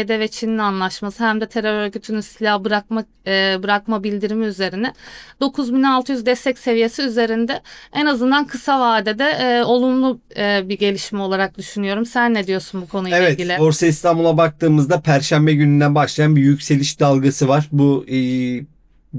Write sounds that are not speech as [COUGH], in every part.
ABD ve Çin'in anlaşması hem de terör örgütünün silah bırakma e, bırakma bildirimi üzerine 9600 destek seviyesi üzerinde en azından kısa vadede e, olumlu e, bir gelişme olarak düşünüyorum. Sen ne diyorsun bu konuyla Evet, ilgili? Borsa İstanbul'a baktığımızda Perşembe gününden başlayan bir yükseliş dalgası var. Bu e,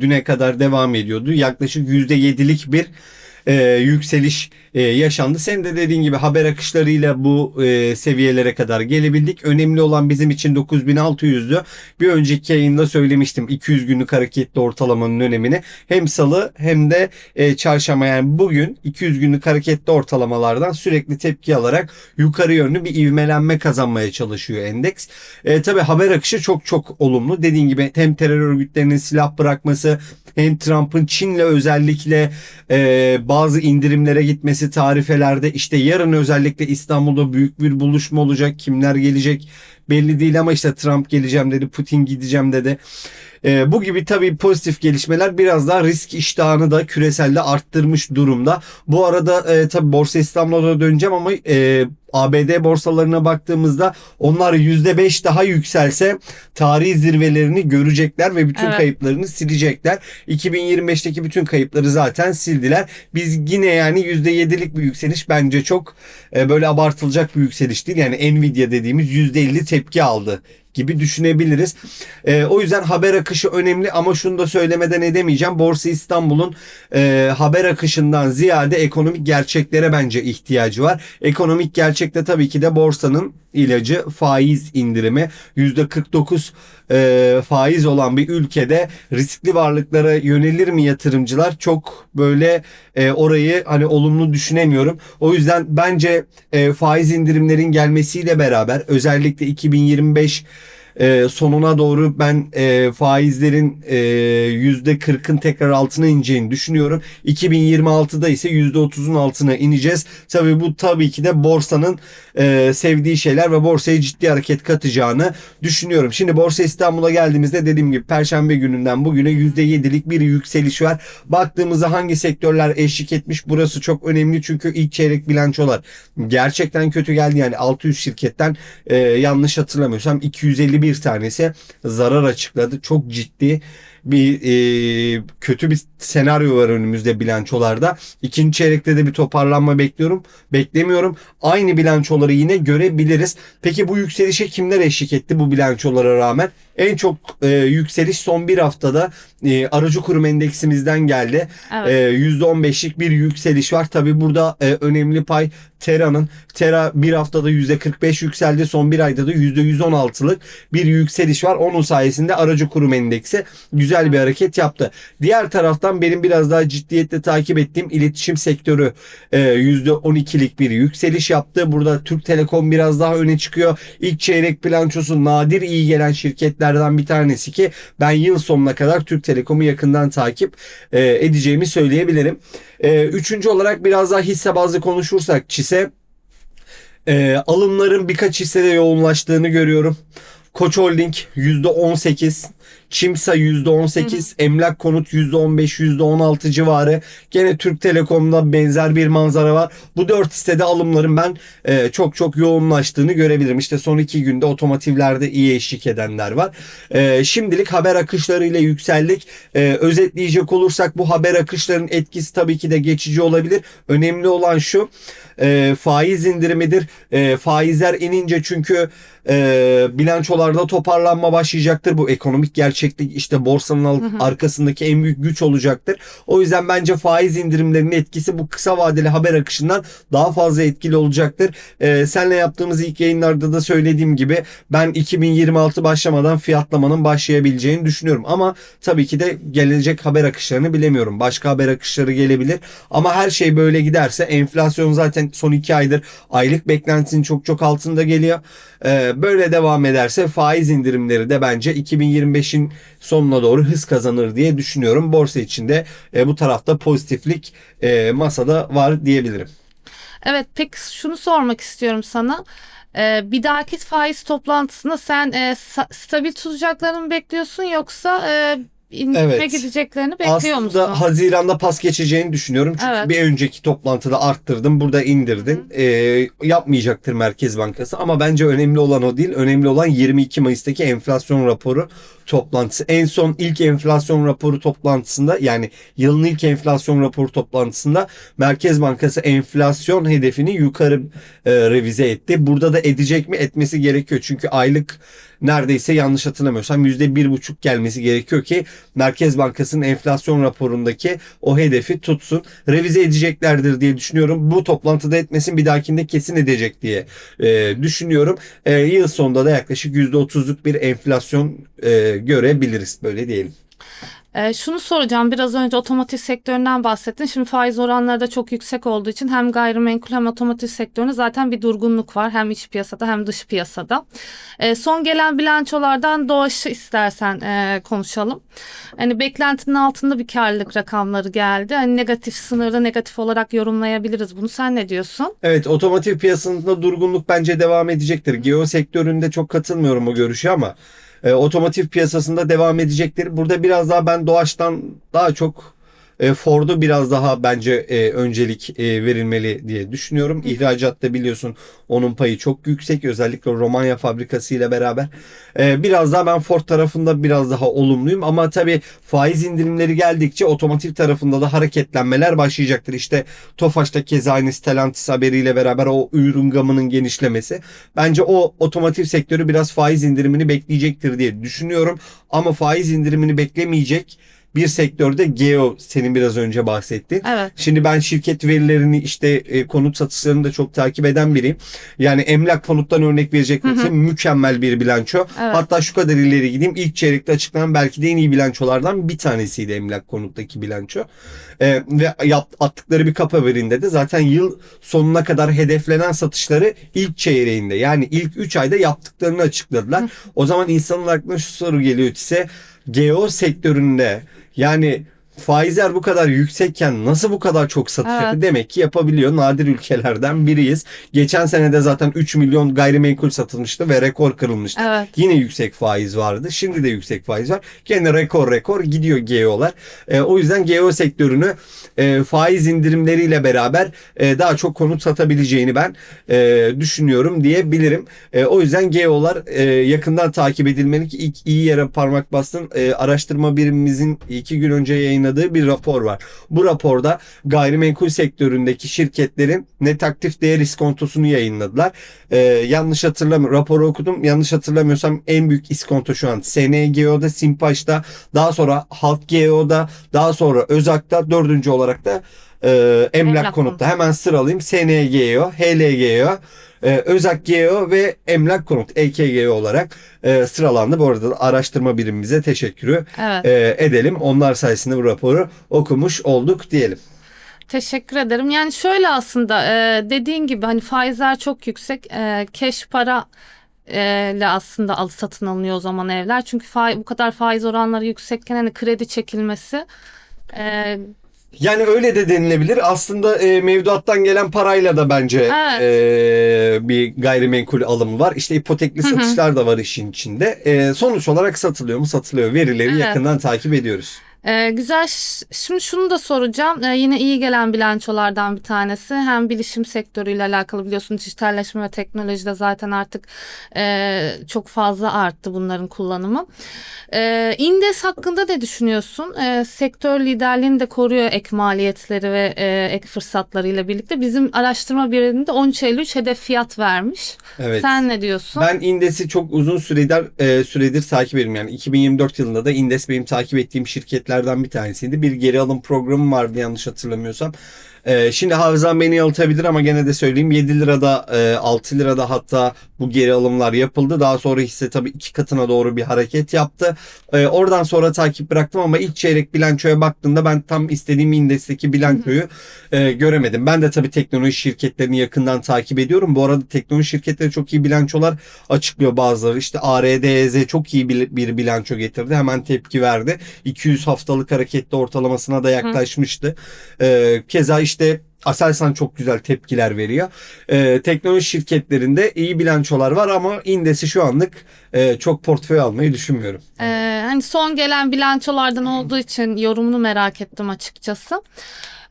düne kadar devam ediyordu. Yaklaşık %7'lik bir e, yükseliş e, yaşandı. Senin de dediğin gibi haber akışlarıyla bu e, seviyelere kadar gelebildik. Önemli olan bizim için 9600'dü. Bir önceki yayında söylemiştim 200 günlük hareketli ortalamanın önemini. Hem salı hem de e, çarşamba yani bugün 200 günlük hareketli ortalamalardan sürekli tepki alarak yukarı yönlü bir ivmelenme kazanmaya çalışıyor endeks. E, tabii haber akışı çok çok olumlu. Dediğin gibi hem terör örgütlerinin silah bırakması hem Trump'ın Çin'le özellikle e, bazı indirimlere gitmesi tarifelerde işte yarın özellikle İstanbul'da büyük bir buluşma olacak. Kimler gelecek belli değil ama işte Trump geleceğim dedi, Putin gideceğim dedi. E, bu gibi tabii pozitif gelişmeler biraz daha risk iştahını da küreselde arttırmış durumda. Bu arada e, tabii Borsa İstanbul'a da döneceğim ama e, ABD borsalarına baktığımızda onlar %5 daha yükselse tarihi zirvelerini görecekler ve bütün Evet. kayıplarını silecekler. 2025'teki bütün kayıpları zaten sildiler. Biz yine yani %7'lik bir yükseliş bence çok e, böyle abartılacak bir yükseliş değil. Yani Nvidia dediğimiz %50 tepki aldı gibi düşünebiliriz. E, o yüzden haber akışı önemli ama şunu da söylemeden edemeyeceğim. Borsa İstanbul'un e, haber akışından ziyade ekonomik gerçeklere bence ihtiyacı var. Ekonomik gerçekte tabii ki de borsanın ilacı faiz indirimi. %49 e, faiz olan bir ülkede riskli varlıklara yönelir mi yatırımcılar? Çok böyle e, orayı hani olumlu düşünemiyorum. O yüzden bence e, faiz indirimlerin gelmesiyle beraber özellikle 2025 e, sonuna doğru ben e, faizlerin e, %40'ın tekrar altına ineceğini düşünüyorum. 2026'da ise %30'un altına ineceğiz. Tabii bu tabii ki de borsanın e, sevdiği şeyler ve borsaya ciddi hareket katacağını düşünüyorum. Şimdi Borsa İstanbul'a geldiğimizde dediğim gibi Perşembe gününden bugüne %7'lik bir yükseliş var. Baktığımızda hangi sektörler eşlik etmiş burası çok önemli çünkü ilk çeyrek bilançolar gerçekten kötü geldi. Yani 600 şirketten e, yanlış hatırlamıyorsam 251 tanesi zarar açıkladı. Çok ciddi bir e, kötü bir senaryo var önümüzde bilançolarda. İkinci çeyrekte de bir toparlanma bekliyorum. Beklemiyorum. Aynı bilançoları yine görebiliriz. Peki bu yükselişe kimler eşlik etti bu bilançolara rağmen? En çok e, yükseliş son bir haftada e, aracı kurum endeksimizden geldi. Evet. E, %15'lik bir yükseliş var. Tabi burada e, önemli pay Tera'nın. Tera bir haftada %45 yükseldi. Son bir ayda da %116'lık bir yükseliş var. Onun sayesinde aracı kurum endeksi güzel bir hareket yaptı. Diğer taraftan benim biraz daha ciddiyetle takip ettiğim iletişim sektörü e, %12'lik bir yükseliş yaptı. Burada Türk Telekom biraz daha öne çıkıyor. İlk çeyrek bilançosu nadir iyi gelen şirketlerden bir tanesi ki ben yıl sonuna kadar Türk Telekom'u yakından takip e, edeceğimi söyleyebilirim. E, üçüncü olarak biraz daha hisse bazlı konuşursak çise e, alımların birkaç hissede yoğunlaştığını görüyorum. Koç Holding %18, Çimsa %18, Emlak Konut %15, %16 civarı. Gene Türk Telekom'da benzer bir manzara var. Bu dört hissede alımların ben e, çok çok yoğunlaştığını görebilirim. İşte son iki günde otomotivlerde iyi eşlik edenler var. E, şimdilik haber akışlarıyla yükseldik. E, özetleyecek olursak bu haber akışlarının etkisi tabii ki de geçici olabilir. Önemli olan şu e, faiz indirimidir. E, faizler inince çünkü e, bilançolarda toparlanma başlayacaktır. Bu ekonomik gerçeklik işte borsanın al- arkasındaki en büyük güç olacaktır. O yüzden bence faiz indirimlerinin etkisi bu kısa vadeli haber akışından daha fazla etkili olacaktır. E, senle yaptığımız ilk yayınlarda da söylediğim gibi ben 2026 başlamadan fiyatlamanın başlayabileceğini düşünüyorum. Ama tabii ki de gelecek haber akışlarını bilemiyorum. Başka haber akışları gelebilir. Ama her şey böyle giderse enflasyon zaten son iki aydır aylık beklentisinin çok çok altında geliyor. Ee, böyle devam ederse faiz indirimleri de bence 2025'in sonuna doğru hız kazanır diye düşünüyorum. Borsa içinde e, bu tarafta pozitiflik e, masada var diyebilirim. Evet peki şunu sormak istiyorum sana. Ee, bir dahaki faiz toplantısında sen e, stabil tutacaklarını bekliyorsun yoksa e, indirime Evet. gideceklerini bekliyor Aslında musun? Haziran'da pas geçeceğini düşünüyorum. Çünkü Evet. bir önceki toplantıda arttırdın, burada indirdin. Ee, yapmayacaktır Merkez Bankası ama bence önemli olan o değil. Önemli olan 22 Mayıs'taki enflasyon raporu toplantısı. En son ilk enflasyon raporu toplantısında yani yılın ilk enflasyon raporu toplantısında Merkez Bankası enflasyon hedefini yukarı e, revize etti. Burada da edecek mi? Etmesi gerekiyor. Çünkü aylık neredeyse yanlış hatırlamıyorsam %1,5 gelmesi gerekiyor ki Merkez Bankası'nın enflasyon raporundaki o hedefi tutsun. Revize edeceklerdir diye düşünüyorum. Bu toplantıda etmesin bir dahakinde kesin edecek diye e, düşünüyorum. E, yıl sonunda da yaklaşık %30'luk bir enflasyon e, görebiliriz böyle diyelim. Ee, şunu soracağım. Biraz önce otomotiv sektöründen bahsettin. Şimdi faiz oranları da çok yüksek olduğu için hem gayrimenkul hem otomotiv sektöründe zaten bir durgunluk var. Hem iç piyasada hem dış piyasada. Ee, son gelen bilançolardan Doğaç'ı istersen e, konuşalım. Hani beklentinin altında bir karlılık rakamları geldi. Hani negatif sınırda negatif olarak yorumlayabiliriz bunu. Sen ne diyorsun? Evet otomotiv piyasasında durgunluk bence devam edecektir. Geo sektöründe çok katılmıyorum o görüşe ama e, otomotiv piyasasında devam edecektir. Burada biraz daha ben Doğaç'tan daha çok e, Ford'u biraz daha bence e, öncelik e, verilmeli diye düşünüyorum. İhracatta biliyorsun onun payı çok yüksek. Özellikle Romanya fabrikası ile beraber. E, biraz daha ben Ford tarafında biraz daha olumluyum. Ama tabii faiz indirimleri geldikçe otomotiv tarafında da hareketlenmeler başlayacaktır. İşte Tofaş'ta keza aynı Stellantis haberiyle beraber o ürün gamının genişlemesi. Bence o otomotiv sektörü biraz faiz indirimini bekleyecektir diye düşünüyorum. Ama faiz indirimini beklemeyecek bir sektörde Geo senin biraz önce bahsettin. Evet. Şimdi ben şirket verilerini işte e, konut satışlarını da çok takip eden biriyim. Yani emlak konuttan örnek verecek olursa mükemmel bir bilanço. Evet. Hatta şu kadar ileri gideyim. İlk çeyrekte açıklanan belki de en iyi bilançolardan bir tanesiydi emlak konuttaki bilanço. E, ve yap, attıkları bir kapa verinde de zaten yıl sonuna kadar hedeflenen satışları ilk çeyreğinde yani ilk 3 ayda yaptıklarını açıkladılar. O zaman insanın aklına şu soru geliyor ise geo sektöründe yani faizler bu kadar yüksekken nasıl bu kadar çok satış Evet. yapıyor? Demek ki yapabiliyor. Nadir ülkelerden biriyiz. Geçen sene de zaten 3 milyon gayrimenkul satılmıştı ve rekor kırılmıştı. Evet. Yine yüksek faiz vardı. Şimdi de yüksek faiz var. Gene rekor rekor gidiyor geolar. E, o yüzden geo sektörünü e, faiz indirimleriyle beraber e, daha çok konut satabileceğini ben e, düşünüyorum diyebilirim. E, o yüzden geolar e, yakından takip edilmeli ki ilk iyi yere parmak bastın. E, araştırma birimimizin iki gün önce yayınladığı bir rapor var. Bu raporda gayrimenkul sektöründeki şirketlerin net aktif değer iskontosunu yayınladılar. E, yanlış hatırlamıyorum. Raporu okudum. Yanlış hatırlamıyorsam en büyük iskonto şu an SNGO'da, Simpaş'ta, daha sonra Halk GEO'da, daha sonra Özak'ta, dördüncü olarak da e, Emlak, Emlak Konut'ta. Konut. Hemen sıralayayım. SNGO, HLGO, e, Özak GEO ve Emlak Konut EKGO olarak e, sıralandı. Bu arada da araştırma birimimize teşekkürü Evet. e, edelim. Onlar sayesinde bu raporu okumuş olduk diyelim. Teşekkür ederim. Yani şöyle aslında e, dediğin gibi hani faizler çok yüksek. E, cash para e, ile aslında al satın alınıyor o zaman evler. Çünkü faiz, bu kadar faiz oranları yüksekken hani kredi çekilmesi e, Yani öyle de denilebilir. Aslında e, mevduattan gelen parayla da bence Evet. e, bir gayrimenkul alımı var. İşte ipotekli satışlar da var işin içinde. E, sonuç olarak satılıyor mu? Satılıyor. Verileri Evet. yakından takip ediyoruz. Ee, güzel. Şimdi şunu da soracağım. Ee, yine iyi gelen bilançolardan bir tanesi. Hem bilişim sektörüyle alakalı biliyorsun dijitalleşme ve teknolojide zaten artık e, çok fazla arttı bunların kullanımı. Ee, İndes hakkında ne düşünüyorsun? Ee, sektör liderliğini de koruyor ek maliyetleri ve e, ek fırsatlarıyla birlikte. Bizim araştırma biriminde 13.53 hedef fiyat vermiş. Evet. Sen ne diyorsun? Ben Indes'i çok uzun süredir e, süredir takip ediyorum. Yani 2024 yılında da Indes benim takip ettiğim şirketlerden bir tanesiydi. Bir geri alım programı vardı yanlış hatırlamıyorsam. E, şimdi hafızam beni yanıltabilir ama gene de söyleyeyim 7 lirada e, 6 lirada hatta bu geri alımlar yapıldı. Daha sonra hisse tabii iki katına doğru bir hareket yaptı. E, oradan sonra takip bıraktım ama ilk çeyrek bilançoya baktığımda ben tam istediğim indesteki bilançoyu e, göremedim. Ben de tabii teknoloji şirketlerini yakından takip ediyorum. Bu arada teknoloji şirketleri çok iyi bilançolar açıklıyor bazıları. İşte ARDZ çok iyi bir, bir bilanço getirdi. Hemen tepki verdi. 200 haftalık hareketli ortalamasına da yaklaşmıştı. E, keza işte Aselsan çok güzel tepkiler veriyor. E, teknoloji şirketlerinde iyi bilançolar var ama indesi şu anlık e, çok portföy almayı düşünmüyorum. Ee, hani son gelen bilançolardan olduğu için yorumunu merak ettim açıkçası.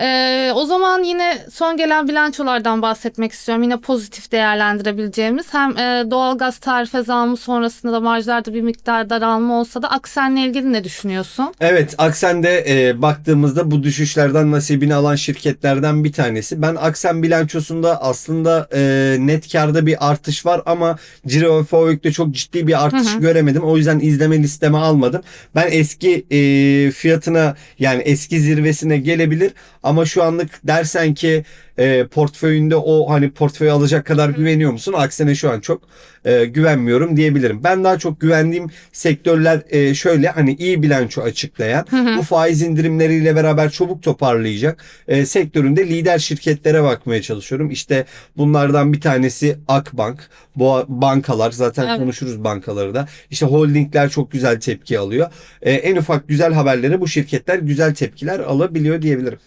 Ee, o zaman yine son gelen bilançolardan bahsetmek istiyorum. Yine pozitif değerlendirebileceğimiz hem e, doğalgaz tarife zammı sonrasında da marjlarda bir miktar daralma olsa da Aksen'le ilgili ne düşünüyorsun? Evet Aksen'de e, baktığımızda bu düşüşlerden nasibini alan şirketlerden bir tanesi. Ben Aksen bilançosunda aslında e, net karda bir artış var ama Ciro ve FOIC'de çok ciddi bir artış Hı hı. göremedim. O yüzden izleme listeme almadım. Ben eski e, fiyatına yani eski zirvesine gelebilir ama şu anlık dersen ki e, portföyünde o hani portföy alacak kadar güveniyor musun? Aksine şu an çok e, güvenmiyorum diyebilirim. Ben daha çok güvendiğim sektörler e, şöyle hani iyi bilanço açıklayan bu faiz indirimleriyle beraber çabuk toparlayacak e, sektöründe lider şirketlere bakmaya çalışıyorum. İşte bunlardan bir tanesi Akbank. Bu bankalar zaten Evet. konuşuruz bankaları da. İşte holdingler çok güzel tepki alıyor. E, en ufak güzel haberlere bu şirketler güzel tepkiler alabiliyor diyebilirim.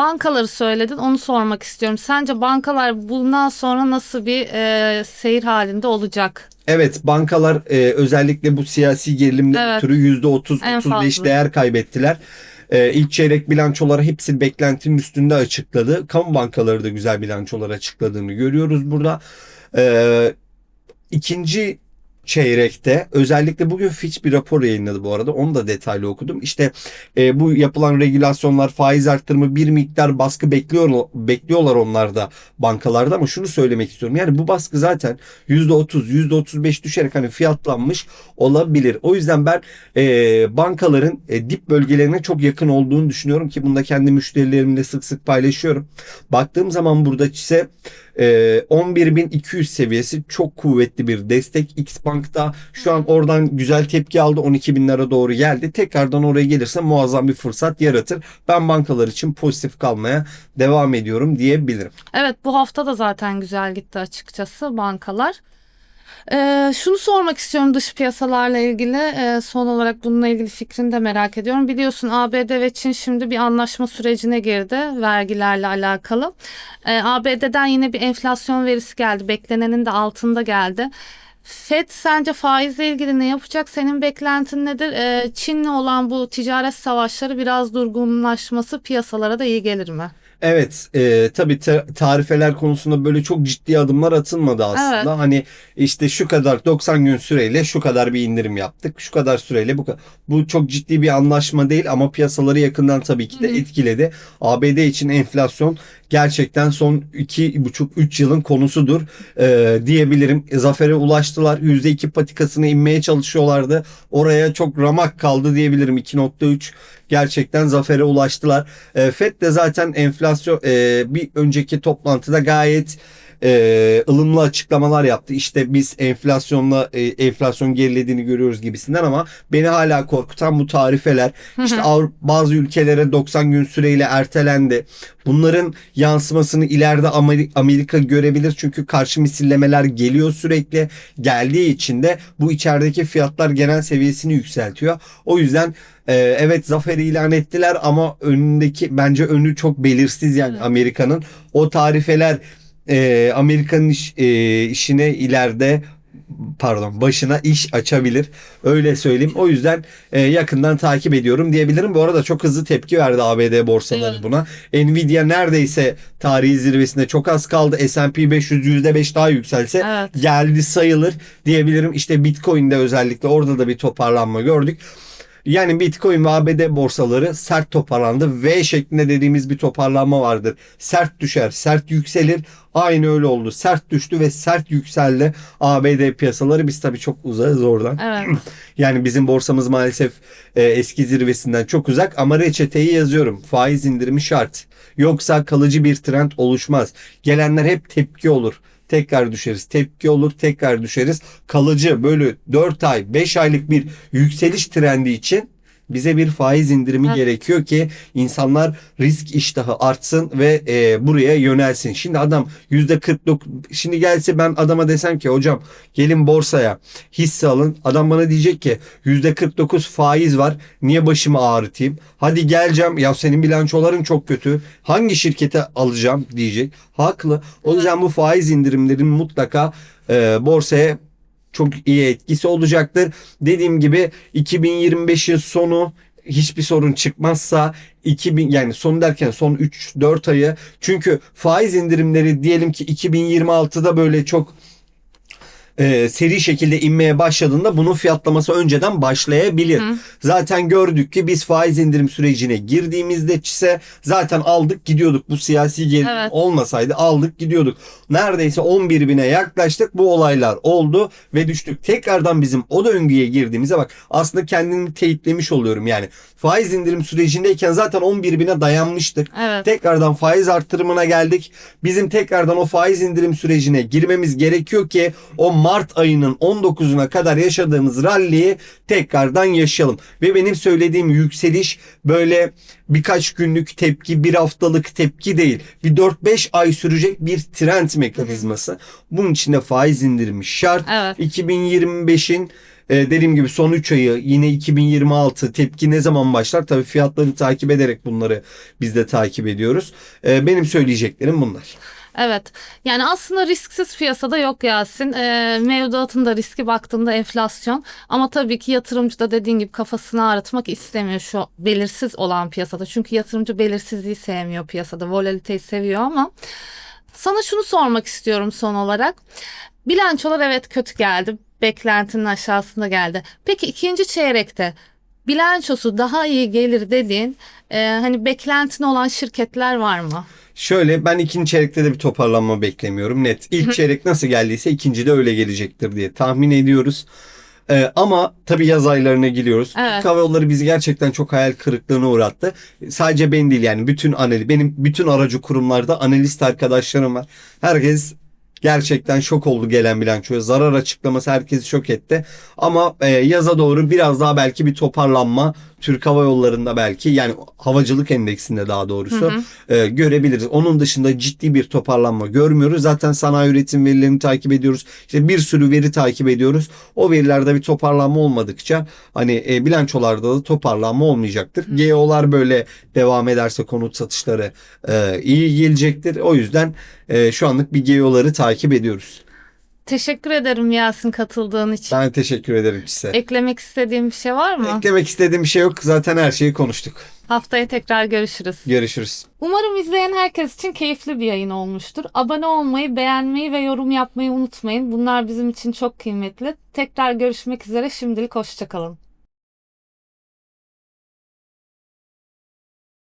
Bankaları söyledin onu sormak istiyorum. Sence bankalar bundan sonra nasıl bir e, seyir halinde olacak? Evet bankalar e, özellikle bu siyasi gerilimden Evet. ötürü %30 En 35 fazla. değer kaybettiler. E, ilk çeyrek bilançoları hepsi beklentinin üstünde açıkladı. Kamu bankaları da güzel bilançolar açıkladığını görüyoruz burada. E, ikinci çeyrekte özellikle bugün Fitch bir rapor yayınladı bu arada. Onu da detaylı okudum. İşte e, bu yapılan regülasyonlar faiz arttırımı bir miktar baskı bekliyor bekliyorlar onlar da bankalarda ama şunu söylemek istiyorum. Yani bu baskı zaten %30, %35 düşerek hani fiyatlanmış olabilir. O yüzden ben e, bankaların e, dip bölgelerine çok yakın olduğunu düşünüyorum ki bunu da kendi müşterilerimle sık sık paylaşıyorum. Baktığım zaman burada ise e, 11.200 seviyesi çok kuvvetli bir destek. Xbank'ta şu an oradan güzel tepki aldı. 12.000'lere doğru geldi. Tekrardan oraya gelirse muazzam bir fırsat yaratır. Ben bankalar için pozitif kalmaya devam ediyorum diyebilirim. Evet bu hafta da zaten güzel gitti açıkçası bankalar. Ee, şunu sormak istiyorum dış piyasalarla ilgili. Ee, son olarak bununla ilgili fikrini de merak ediyorum. Biliyorsun ABD ve Çin şimdi bir anlaşma sürecine girdi vergilerle alakalı. Ee, ABD'den yine bir enflasyon verisi geldi. Beklenenin de altında geldi. FED sence faizle ilgili ne yapacak? Senin beklentin nedir? Ee, Çin'le olan bu ticaret savaşları biraz durgunlaşması piyasalara da iyi gelir mi? Evet, e, tabii ta- tarifeler konusunda böyle çok ciddi adımlar atılmadı aslında. Evet. Hani işte şu kadar 90 gün süreyle şu kadar bir indirim yaptık. Şu kadar süreyle bu bu çok ciddi bir anlaşma değil ama piyasaları yakından tabii ki de Hı hı. etkiledi. ABD için enflasyon gerçekten son 2,5-3 yılın konusudur e, diyebilirim. Zafere ulaştılar. %2 patikasına inmeye çalışıyorlardı. Oraya çok ramak kaldı diyebilirim. 2.3 gerçekten zafere ulaştılar. E, FED de zaten enflasyon e, bir önceki toplantıda gayet e, ılımlı açıklamalar yaptı. İşte biz enflasyonla e, enflasyon gerilediğini görüyoruz gibisinden ama beni hala korkutan bu tarifeler. İşte Avru- bazı ülkelere 90 gün süreyle ertelendi. Bunların yansımasını ileride Ameri- Amerika görebilir çünkü karşı misillemeler geliyor sürekli. Geldiği için de bu içerideki fiyatlar genel seviyesini yükseltiyor. O yüzden e, evet zafer ilan ettiler ama önündeki bence önü çok belirsiz yani. Amerika'nın. O tarifeler e, Amerika'nın iş, e, işine ileride pardon başına iş açabilir. Öyle söyleyeyim. O yüzden e, yakından takip ediyorum diyebilirim. Bu arada çok hızlı tepki verdi ABD borsaları Evet. buna. Nvidia neredeyse tarihi zirvesinde çok az kaldı. S&P 500 %5 daha yükselse Evet. geldi sayılır diyebilirim. İşte Bitcoin'de özellikle orada da bir toparlanma gördük. Yani Bitcoin ve ABD borsaları sert toparlandı. V şeklinde dediğimiz bir toparlanma vardır. Sert düşer, sert yükselir. Aynı öyle oldu. Sert düştü ve sert yükseldi ABD piyasaları. Biz tabii çok uzağız oradan. Evet. [CLEARS THROAT] Yani bizim borsamız maalesef e, eski zirvesinden çok uzak ama reçeteyi yazıyorum. Faiz indirimi şart. Yoksa kalıcı bir trend oluşmaz. Gelenler hep tepki olur. Tekrar düşeriz. Tepki olur, tekrar düşeriz. Kalıcı böyle 4 ay, 5 aylık bir yükseliş trendi için bize bir faiz indirimi Evet. gerekiyor ki insanlar risk iştahı artsın ve e, buraya yönelsin. Şimdi adam %49 şimdi gelse ben adama desem ki hocam gelin borsaya hisse alın. Adam bana diyecek ki %49 faiz var. Niye başımı ağrıtayım? Hadi geleceğim. Ya senin bilançoların çok kötü. Hangi şirkete alacağım diyecek. Haklı. O yüzden bu faiz indirimlerin mutlaka e, borsaya çok iyi etkisi olacaktır. Dediğim gibi 2025'in sonu hiçbir sorun çıkmazsa 2000 yani son derken son 3-4 ayı çünkü faiz indirimleri diyelim ki 2026'da böyle çok e, seri şekilde inmeye başladığında bunun fiyatlaması önceden başlayabilir. Hı. Zaten gördük ki biz faiz indirim sürecine girdiğimizde ise zaten aldık gidiyorduk. Bu siyasi gerilim Evet. olmasaydı aldık gidiyorduk. Neredeyse 11 bine yaklaştık. Bu olaylar oldu ve düştük. Tekrardan bizim o döngüye girdiğimize bak aslında kendimi teyitlemiş oluyorum. Yani faiz indirim sürecindeyken zaten 11 bine dayanmıştık. Evet. Tekrardan faiz arttırımına geldik. Bizim tekrardan o faiz indirim sürecine girmemiz gerekiyor ki o Mart ayının 19'una kadar yaşadığımız ralliyi tekrardan yaşayalım. Ve benim söylediğim yükseliş böyle birkaç günlük tepki, bir haftalık tepki değil. Bir 4-5 ay sürecek bir trend mekanizması. Bunun için de faiz indirimi şart. Evet. 2025'in e, dediğim gibi son 3 ayı yine 2026 tepki ne zaman başlar? Tabii fiyatları takip ederek bunları biz de takip ediyoruz. E, benim söyleyeceklerim bunlar. Evet. Yani aslında risksiz piyasada yok Yasin. E, mevduatın da riski baktığında enflasyon. Ama tabii ki yatırımcı da dediğin gibi kafasını ağrıtmak istemiyor şu belirsiz olan piyasada. Çünkü yatırımcı belirsizliği sevmiyor piyasada. Volatiliteyi seviyor ama sana şunu sormak istiyorum son olarak. Bilançolar evet kötü geldi. Beklentinin aşağısında geldi. Peki ikinci çeyrekte bilançosu daha iyi gelir dediğin e, hani beklentin olan şirketler var mı? Şöyle ben ikinci çeyrekte de bir toparlanma beklemiyorum net. İlk çeyrek nasıl geldiyse ikinci de öyle gelecektir diye tahmin ediyoruz. Ee, ama tabii yaz aylarına giriyoruz. Evet. Türk Hava Yolları bizi gerçekten çok hayal kırıklığına uğrattı. Sadece ben değil yani bütün analiz benim bütün aracı kurumlarda analist arkadaşlarım var. Herkes gerçekten şok oldu gelen bilançoya. Zarar açıklaması herkesi şok etti. Ama e, yaza doğru biraz daha belki bir toparlanma Türk Hava Yolları'nda belki yani havacılık endeksinde daha doğrusu e, görebiliriz. Onun dışında ciddi bir toparlanma görmüyoruz. Zaten sanayi üretim verilerini takip ediyoruz. İşte bir sürü veri takip ediyoruz. O verilerde bir toparlanma olmadıkça hani e, bilançolarda da toparlanma olmayacaktır. GEO'lar böyle devam ederse konut satışları e, iyi gelecektir. O yüzden e, şu anlık bir GEO'ları takip ediyoruz. Teşekkür ederim Yasin katıldığın için. Ben teşekkür ederim size. Eklemek istediğim bir şey var mı? Eklemek istediğim bir şey yok. Zaten her şeyi konuştuk. Haftaya tekrar görüşürüz. Görüşürüz. Umarım izleyen herkes için keyifli bir yayın olmuştur. Abone olmayı, beğenmeyi ve yorum yapmayı unutmayın. Bunlar bizim için çok kıymetli. Tekrar görüşmek üzere. Şimdilik hoşçakalın.